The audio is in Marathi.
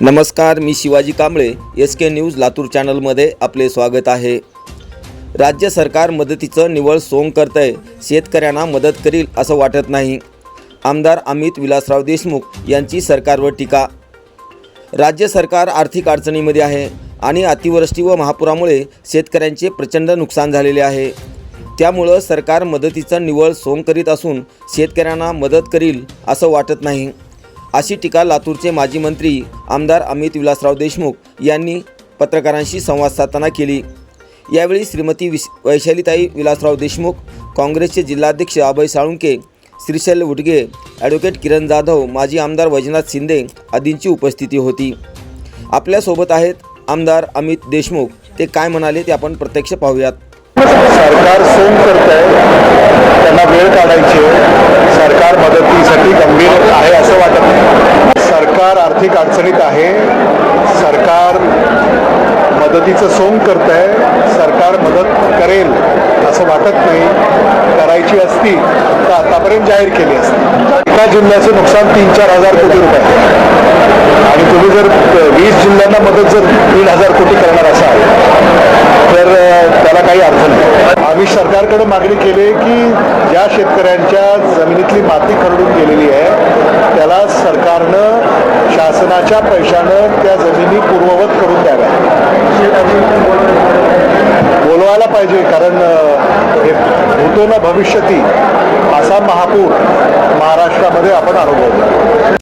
नमस्कार मी Shivaji Kamble S K news Latur चॅनलमध्ये आपले स्वागत आहे. राज्य सरकार मदतीचं निवळ सोंग करतंय शेतकऱ्यांना मदत करील असं वाटत नाही. आमदार अमित विलासराव देशमुख यांची सरकारवर टीका. राज्य सरकार आर्थिक अडचणीमध्ये आहे आणि अतिवृष्टी व महापुरामुळे शेतकऱ्यांचे प्रचंड नुकसान झालेले आहे. त्यामुळं सरकार मदतीचं निवळ सोंग करीत असून शेतकऱ्यांना मदत करील असं वाटत नाही. अशी टीका लातूरचे माजी मंत्री आमदार अमित विलासराव देशमुख यांनी पत्रकारांशी संवाद साधताना केली. यावेळी श्रीमती विश वैशालीताई विलासराव देशमुख काँग्रेसचे जिल्हाध्यक्ष अभय साळुंके श्रीशैल उडगे ॲडव्होकेट किरण जाधव माजी आमदार वैजनाथ शिंदे आदींची उपस्थिती होती. आपल्यासोबत आहेत आमदार अमित देशमुख. ते काय म्हणाले ते आपण प्रत्यक्ष पाहूयात. सरकार सोन करत आहे त्यांना वेळ काढायची आहे. सरकार मदतीसाठी गंभीर आहे असं वाटत नाही सरकार आर्थिक अडचणीत आहे. सरकार मदतीचं सोंग करत आहे सरकार मदत करेल असं वाटत नाही. करायची असती तर आतापर्यंत जाहीर केली असती. एका जिल्ह्याचं नुकसान तीन चार हजार कोटी रुपये. आणि तुम्ही जर वीस जिल्ह्यांना मदत जर दीड हजार कोटी करणार असाल तर त्याला काही अर्थ नाही. आम्ही सरकारकडे मागणी केली की ज्या शेतकऱ्यांच्या जमिनीतली माती खरडून गेलेली आहे त्याला सरकारनं शासनाच्या पैशानं त्या जमिनी पूर्ववत करून द्याव्या. बोलवायला पाहिजे कारण हे भूतो न भविष्यती असा महापूर महाराष्ट्रामध्ये आपण अनुभवतो